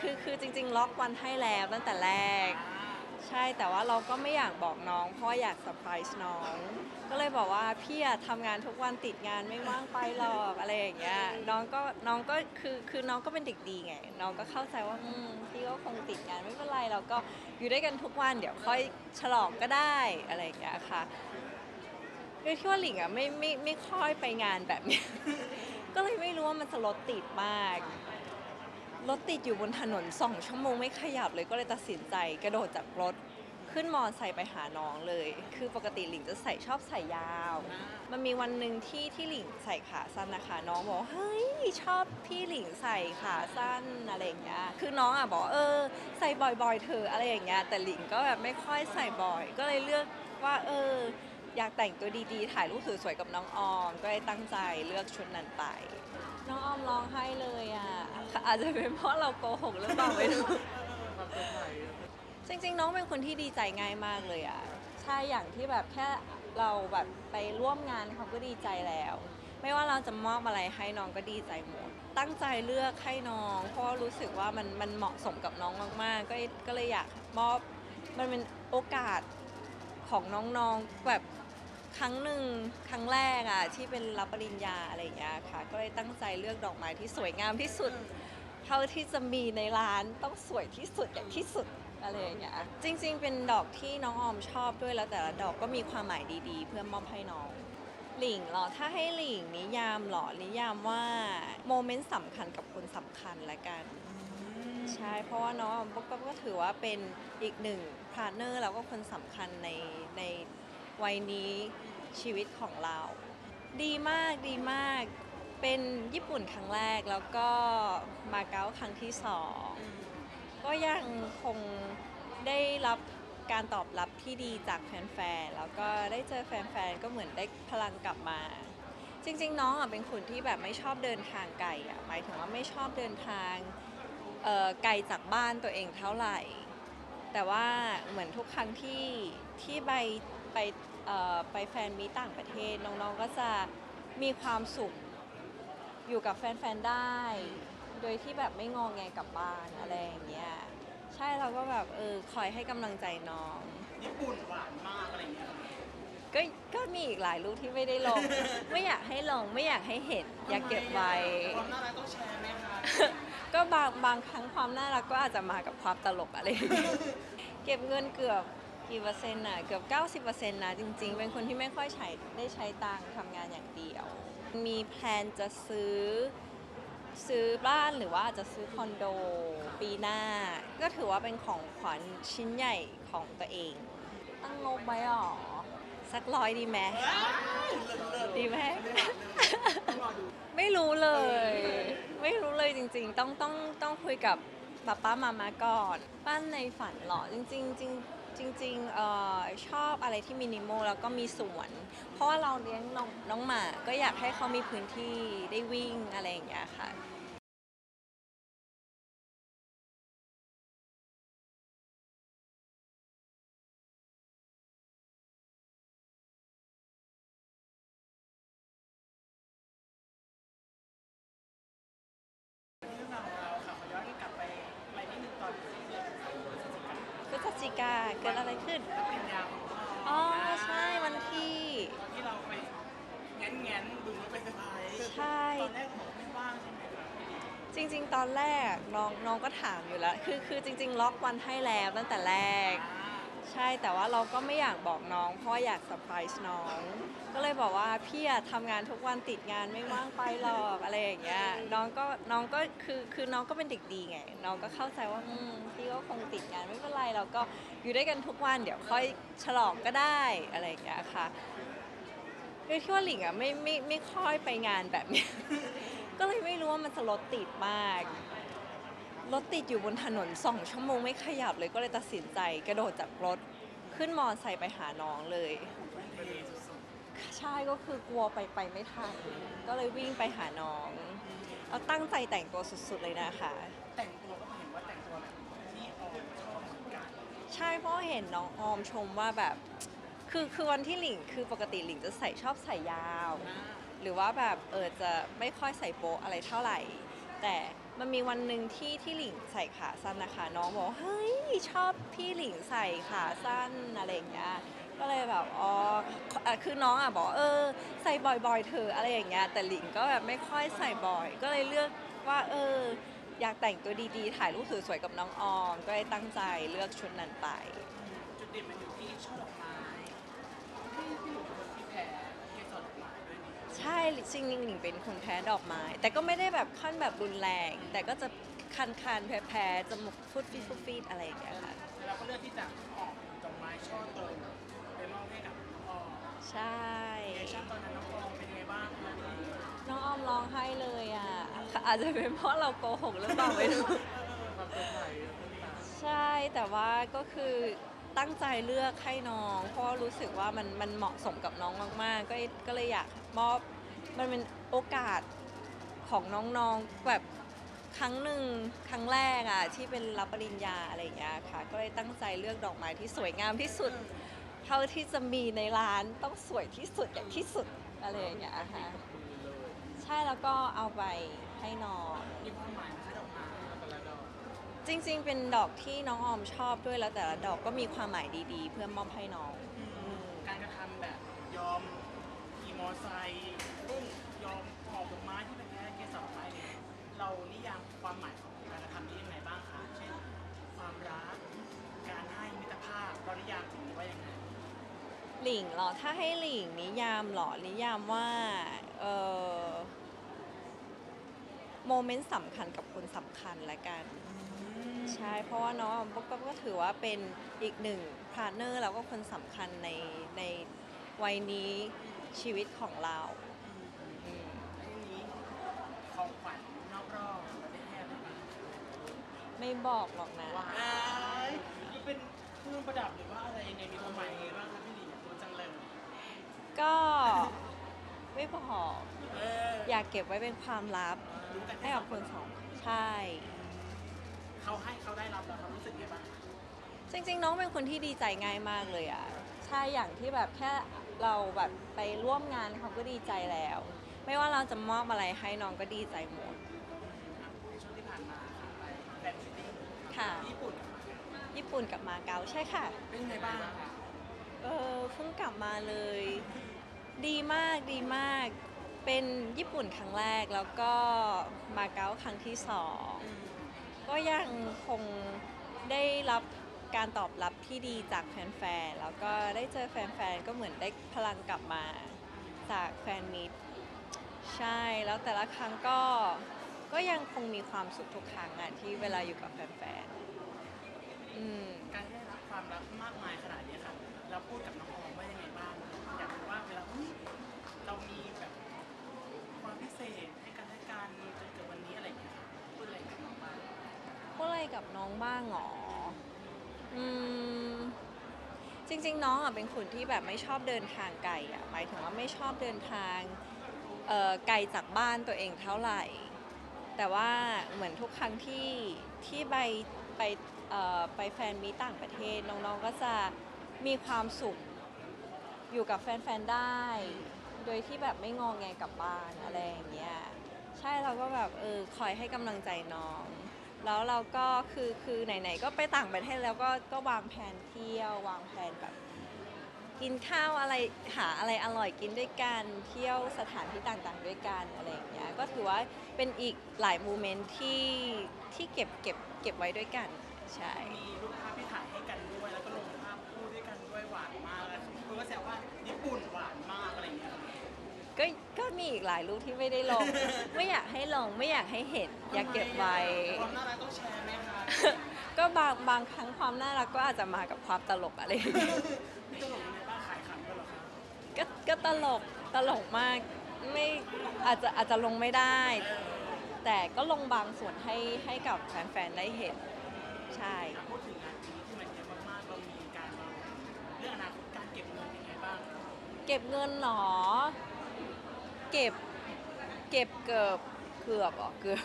คือคือจริง ๆ ล็อกวันให้แล้วตั้งแต่แรก ใช่แต่ว่าเราก็ไม่อยากบอกน้อง เพราะว่าอยากเซอร์ไพรส์น้อง ก็เลยบอกว่าพี่อะทำงานทุกวันติดงานไม่ว่างไปหรอกอะไรอย่างเงี้ยน้องก็น้องก็คือคือน้องก็เป็นเด็กดีไง น้องก็เข้าใจว่าอืมพี่ก็คงติดงานไม่เป็นไรเราก็อยู่ด้วยกันทุกวันเดี๋ยวค่อยฉลองก็ได้อะไรอย่างเงี้ยค่ะด้วยที่ว่าหลิงอะไม่ไม่ไม่ค่อยไปงานแบบเนี้ย ก็เลยไม่รู้ว่ามันจะรถติดมาก รถติดอยู่บนถนนสองชั่วโมงไม่ขยับเลยก็เลยตัดสินใจกระโดดจากรถขึ้นมอไซค์ไปหาน้องเลย คือปกติหลิงจะใส่ชอบใส่ยาว มันมีวันหนึ่งที่ที่หลิงใส่ขาสั้นนะคะ น้องบอกเฮ้ยชอบพี่หลิงใส่ขาสั้นอะไรอย่างเงี้ย คือน้องอะบอกเออ ใส่บ่อยๆเธออะไรอย่างเงี้ย แต่หลิงก็แบบไม่ค่อยใส่บ่อย ก็เลยเลือกว่าเอออยากแต่งตัวดีๆ ถ่ายรูปสวยๆกับน้องออม ก็เลยตั้งใจเลือกชุดนั้นไป น้องออมร้องไห้เลยอะ อาจจะเป็นเพราะเราโกหกหรือเปล่าไม่รู้จริงๆ น้องเป็นคนที่ดีใจง่ายมากเลยอะ ใช่ อย่างที่แบบแค่เราแบบไปร่วมงานเขาก็ดีใจแล้ว ไม่ว่าเราจะมอบอะไรให้น้องก็ดีใจหมด ตั้งใจเลือกให้น้อง เพราะว่ารู้สึกว่ามันมันเหมาะสมกับน้องมากๆ ก็ก็เลยอยากมอบ มันเป็นโอกาสของน้องๆ แบบ ครั้งหนึ่งครั้งแรกอะที่เป็นรับปริญญาอะไรอย่างเงี้ยค่ะ ก็เลยตั้งใจเลือกดอกไม้ที่สวยงามที่สุด เท่าที่จะมีในร้านต้องสวยที่สุดอย่างที่สุดอะไรอย่างเงี้ยจริง ๆ เป็นดอกที่น้องออมชอบด้วยแล้วแต่ละดอกก็มีความหมายดีๆ เพื่อมอบให้น้อง หลิงเหรอถ้าให้หลิงนิยามเหรอนิยามว่าโมเมนต์สำคัญกับคนสำคัญละกัน ใช่เพราะว่าน้องก็ก็ก็ถือว่าเป็นอีกหนึ่งพาร์ทเนอร์แล้วก็คนสำคัญในในวัยนี้ ชีวิตของเรา ดีมากดีมากเป็นญี่ปุ่นครั้งแรกแล้วก็มาเก๊าครั้งที่สองก็ยังคงได้รับการตอบรับที่ดีจากแฟนๆ แล้วก็ได้เจอแฟนๆ ก็เหมือนได้พลังกลับมา จริงๆ น้องอะเป็นคนที่แบบไม่ชอบเดินทางไกลอะหมายถึงว่าไม่ชอบเดินทางไกลจากบ้านตัวเองเท่าไหร่ แต่ว่าเหมือนทุกครั้งที่ที่ไปไป เอ่อไปแฟนมีตต่างประเทศ น้องๆก็จะมีความสุขอยู่กับแฟนๆได้ โดยที่แบบไม่งองแงกลับบ้านอะไรอย่างเงี้ยใช่เราก็แบบเออคอยให้กำลังใจน้อง ญี่ปุ่นหวานมากอะไรอย่างเงี้ย ก็ก็มีอีกหลายรูปที่ไม่ได้ลง ไม่อยากให้ลงไม่อยากให้เห็นอยากเก็บไว้ ความน่ารักต้องแชร์ไหมคะก็บางบางครั้งความน่ารักก็อาจจะมากับความตลกอะไรอย่างเงี้ยเก็บเงินเกือบ กี่เปอร์เซ็นต์น่ะเกือบ 90%นะจริง ๆ เป็นคนที่ไม่ค่อยใช้ได้ใช้ตังค์ทำงานอย่างเดียว มีแพลนจะซื้อซื้อบ้านหรือว่าอาจจะซื้อคอนโดปีหน้า ก็ถือว่าเป็นของขวัญชิ้นใหญ่ของตัวเอง ตั้งงบไว้หรอ สักร้อยดีไหมดีไหมไม่รู้เลย ไม่รู้เลยจริง ๆ ต้องต้องต้องคุยกับป้าป้ามามาก่อน บ้านในฝันเหรอจริง ๆ จริง จริงๆเออชอบอะไรที่มินิมอลแล้วก็มีสวน เพราะว่าเราเลี้ยงน้องน้องหมา ก็อยากให้เขามีพื้นที่ได้วิ่งอะไรอย่างเงี้ยค่ะ เกิดอะไรขึ้น ปริญญาของพ่ออ๋อ ใช่วันที่ตอนที่เราไปแง้นแง้นๆดูแล้วไปเซอร์ไพรส์ใช่ ตอนแรกบอกไม่ว่างใช่ไหมคะจริง ๆ ตอนแรกน้องน้องก็ถามอยู่แล้ว คือคือจริง ๆ ล็อกวันให้แล้วตั้งแต่แรก อ่าใช่แต่ว่าเราก็ไม่อยากบอกน้อง เพราะว่าอยากเซอร์ไพรส์น้อง ก็เลยบอกว่าพี่อะทำงานทุกวันติดงานไม่ว่างไปหรอกอะไรอย่างเงี้ยน้องก็น้องก็คือคือน้องก็เป็นเด็กดีไง น้องก็เข้าใจว่าอืมพี่ก็คงติดงานไม่เป็นไรเราก็อยู่ด้วยกันทุกวันเดี๋ยวค่อยฉลองก็ได้อะไรอย่างเงี้ยค่ะด้วยที่ว่าหลิงอะไม่ไม่ไม่ค่อยไปงานแบบเนี้ย ก็เลยไม่รู้ว่ามันจะรถติดมาก รถติดอยู่บนถนนสองชั่วโมงไม่ขยับเลยก็เลยตัดสินใจกระโดดจากรถขึ้นมอไซค์ไปหาน้องเลย ใช่ก็คือกลัวไปไปไม่ทันก็เลยวิ่งไปหาน้องเราตั้งใจแต่งตัวสุดๆเลยนะคะ แต่งตัวก็เห็นว่าแต่งตัวแบบที่ออมชอบเหมือนกันใช่เพราะว่าเห็นน้องออมชมว่าแบบ คือคือวันที่หลิงคือปกติหลิงจะใส่ชอบใส่ยาวอ่าหรือว่าแบบเออจะไม่ค่อยใส่โป๊ะอะไรเท่าไหร่ แต่มันมีวันหนึ่งที่ที่หลิงใส่ขาสั้นนะคะ น้องบอกว่าเฮ้ยชอบพี่หลิงใส่ขาสั้นอะไรอย่างเงี้ย ก็เลยแบบอ๋ออะคือน้องอะบอกว่าเออ ใส่บ่อยๆเธอะอะไรอย่างเงี้ยแต่หลิงก็แบบไม่ค่อยใส่บ่อย ก็เลยเลือกว่า เออ อยากแต่งตัวดีๆ ถ่ายรูปสวยๆกับน้องออม ก็เลยตั้งใจเลือกชุดนั้นไป จุดเด่นมันอยู่ที่ช่อดอกไม้ที่ที่หนูเป็นคนที่แพ้เกสรดอกไม้ด้วยนี่ใช่จริงๆหลิงเป็นคนแพ้ดอกไม้ แต่ก็ไม่ได้แบบขั้นแบบรุนแรง แต่ก็จะคันคันๆแพ้แพ้ๆจมูกฟุดฟิดฟุดฟิดอะไรอย่างเงี้ยค่ะเราก็เลือกที่จะออกดอกไม้ช่อโตไปมอบให้กับน้องออม ใช่เอชั่นตอนนั้นน้องออมเป็นไงบ้างคะน้องออมร้องไห้เลยอะอาจจะเป็นเพราะเราโกหกหรือเปล่าไม่รู้ความเป็นไทยต้นตาลใช่แต่ว่าก็คือตั้งใจเลือกให้น้อง เพราะว่ารู้สึกว่ามันมันเหมาะสมกับน้องมากๆ ก็ก็เลยอยากมอบมันเป็นโอกาสของน้องๆแบบครั้งหนึ่งครั้งแรกอะที่เป็นรับปริญญาอะไรอย่างเงี้ยค่ะ ก็เลยตั้งใจเลือกดอกไม้ที่สวยงามที่สุด เท่าที่จะมีในร้านต้องสวยที่สุดอย่างที่สุดอะไรอย่างเงี้ยค่ะใช่แล้วก็เอาไปให้น้องมีความหมายไหมคะดอกไม้แต่ละดอกจริง ๆ เป็นดอกที่น้องออมชอบด้วยแล้วแต่ละดอกก็มีความหมายดีๆ เพื่อมอบให้น้อง การกระทำแบบยอมขี่มอไซค์รุ่งยอมหอบดอกไม้ที่เป็นแค่เกสรดอกไม้เนี่ยเรานิยามความหมายของการกระทำนี้ยังไงบ้างคะเช่น ความรักการให้มิตรภาพเรานิยามถึงว่ายังไง หลิงเหรอ ถ้าให้หลิงนิยามเหรอ นิยามว่า เออโมเมนต์สำคัญกับคนสำคัญละกัน ใช่ เพราะว่าน้องก็ก็ก็ถือว่าเป็นอีกหนึ่งพาร์ทเนอร์แล้วก็คนสำคัญในในวัยนี้ชีวิตของเราอืมแล้วทีนี้ของขวัญนอกรอบเราได้ให้อะไรบ้างไม่บอกหรอกนะ ว้ายนี่เป็นเครื่องประดับหรือว่าอะไรยังไงมีความหมายยังไงบ้างคะพี่หลิงรู้จังเลย ก็ไม่บอกเอออยากเก็บไว้เป็นความลับ รู้กันให้แค่กับคนสองใช่ เขาให้เขาได้รับแล้วเขารู้สึกยังไงบ้างจริงๆ น้องเป็นคนที่ดีใจง่ายมากเลยอะใช่อย่างที่แบบแค่เราแบบไปร่วมงานเขาก็ดีใจแล้ว ไม่ว่าเราจะมอบอะไรให้น้องก็ดีใจหมดในช่วงที่ผ่านมาค่ะไปแฟนซิตี้ค่ะที่ญี่ปุ่นญี่ปุ่นกับมาเก๊าใช่ค่ะ เป็นยังไงบ้างคะ เออเพิ่งกลับมาเลย ดีมากดีมาก เป็นญี่ปุ่นครั้งแรกแล้วก็มาเก๊าครั้งที่สองก็ยังคงได้รับการตอบรับที่ดีจากแฟนๆ แล้วก็ได้เจอแฟนๆ ก็เหมือนได้พลังกลับมาจากแฟนมิตรใช่ แล้วแต่ละครั้งก็ก็ยังคงมีความสุขทุกครั้งอะที่เวลาอยู่กับแฟนๆ อืม การได้รับความรักมากมายขนาดนี้ค่ะ เราพูดกับน้องออมว่ายังไงบ้างอยากรู้ว่าเวลาเฮ้ยเรามีแบบความพิเศษให้กันและกันจนเกิดวันนี้อะไรอย่างเงี้ยค่ะพูดอะไรกับน้องบ้างพูดอะไรกับน้องบ้างหรอ อืม จริง ๆ น้องอะเป็นคนที่แบบไม่ชอบเดินทางไกลอะหมายถึงว่าไม่ชอบเดินทางเอ่อไกลจากบ้านตัวเองเท่าไหร่ แต่ว่าเหมือนทุกครั้งที่ที่ไปไปเอ่อไปแฟนมีต่างประเทศน้องๆก็จะ มีความสุขอยู่กับแฟนๆได้ โดยที่แบบไม่งองแงกลับบ้านอะไรอย่างเงี้ยใช่เราก็แบบเออคอยให้กำลังใจน้อง แล้วเราก็คือคือไหนๆก็ไปต่างประเทศแล้วก็ก็วางแผนเที่ยววางแผนแบบกินข้าวอะไรหาอะไรอร่อยกินด้วยกันเที่ยวสถานที่ต่างๆด้วยกันอะไรอย่างเงี้ยก็ถือว่าเป็นอีกหลายโมเมนต์ที่ที่เก็บเก็บเก็บไว้ด้วยกัน ใช่ มีอีกหลายรูปที่ไม่ได้ลง ไม่อยากให้ลงไม่อยากให้เห็น อยากเก็บไว้ ความน่ารักต้องแชร์ไหมคะก็บางบางครั้งความน่ารักก็อาจจะมากับความตลกอะไรอย่างเงี้ยพี่ตลกยังไงบ้างขายขำกันเหรอคะก็ก็ตลกตลกมากไม่อาจจะอาจจะลงไม่ได้ แต่ก็ลงบางส่วนให้ให้กับแฟนๆได้เห็นใช่พูดถึงงานปีนี้ที่มันเยอะมากๆเรามีการวางแผนเรื่องอนาคตการเก็บเงินยังไงบ้าง เก็บเงินเหรอ เก็บเก็บเกือบเกือบอะเกือบ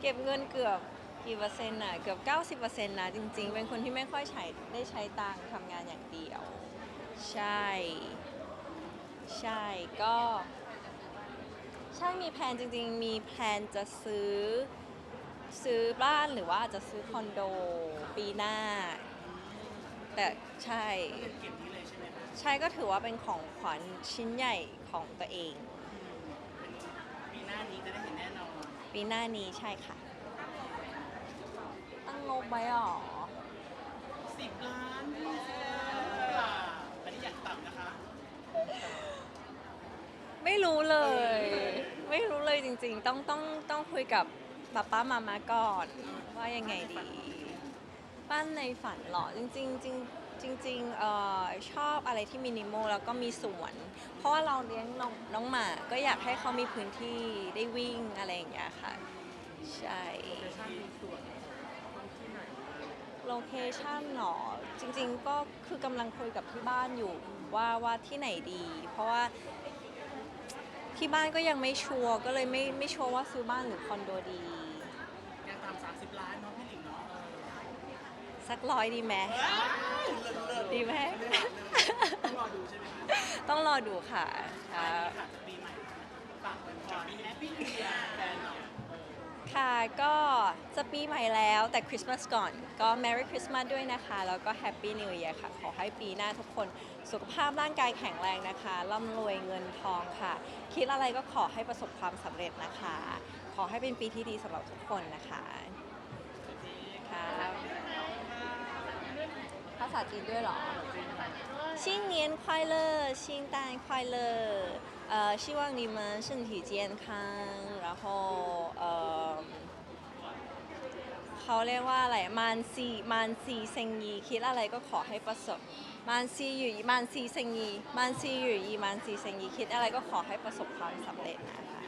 เก็บเงินเกือบกี่เปอร์เซ็นต์น่ะเกือบ 90%นะจริง ๆ เป็นคนที่ไม่ค่อยใช้ได้ใช้ตังค์ทำงานอย่างเดียว ใช่ ใช่ก็ใช่มีแพลนจริง ๆ มีแพลนจะซื้อซื้อบ้านหรือว่าอาจจะซื้อคอนโดปีหน้า แต่ใช่ เก็บนี้เลยใช่ไหมคะ ใช่ก็ถือว่าเป็นของขวัญชิ้นใหญ่ ของตัวเองเป็นปีหน้านี้จะได้เห็นแน่นอนปีหน้านี้ใช่ค่ะ ตั้งงบไว้หรอสิบล้านอันนี้อยากต่ำนะคะ ไม่รู้เลย ไม่รู้เลยจริง ๆ ต้องต้องต้องคุยกับป้าป้ามามาก่อนว่ายังไงดี บ้านในฝันเหรอจริงๆจริง จริงจริงๆเอ่อชอบอะไรที่มินิมอลแล้วก็มีสวน เพราะว่าเราเลี้ยงน้องน้องหมา ก็อยากให้เขามีพื้นที่ได้วิ่งอะไรอย่างเงี้ยค่ะ ใช่โลเคชั่นหรอจริง ๆ ก็คือกำลังคุยกับที่บ้านอยู่ว่าว่าที่ไหนดี เพราะว่าที่บ้านก็ยังไม่ชัวร์ก็เลยไม่ไม่ชัวร์ว่าซื้อบ้านหรือคอนโดดี อยากต่ำสามสิบล้านเนาะพี่หลิงเนาะ สักร้อยดีไหมดีไหมต้องรอดูใช่ไหมคะต้องรอดูค่ะคอันรับนี้ค่ะจะปีใหม่ฝากเป็นก่อนมีแฮปปี้นิวเยียร์แฟนหน่อยค่ะก็จะปีใหม่แล้วแต่คริสต์มาสก่อนก็ Merry Christmas ด้วยนะคะ แล้วก็ Happy New Year ค่ะ ขอให้ปีหน้าทุกคนสุขภาพร่างกายแข็งแรงนะคะร่ำรวยเงินทองค่ะ คิดอะไรก็ขอให้ประสบความสำเร็จนะคะ ขอให้เป็นปีที่ดีสำหรับทุกคนนะคะค่ะ ภาษาจีนด้วยเหรอ新年快乐新蛋快乐呃希望你们身体健康然后呃เขาเรียกว่าอะไรมานซีมานซีเซงยีคิดอะไรก็ขอให้ประสบมานซีอยู่ยีมานซีเซงยีมานซีอยู่ยีมานซีเซงยีคิดอะไรก็ขอให้ประสบความสำเร็จนะคะ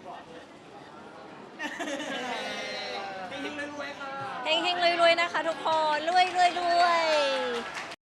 เฮงๆรวยๆค่ะ เฮงๆรวยๆนะคะทุกคนรวยๆรวยๆ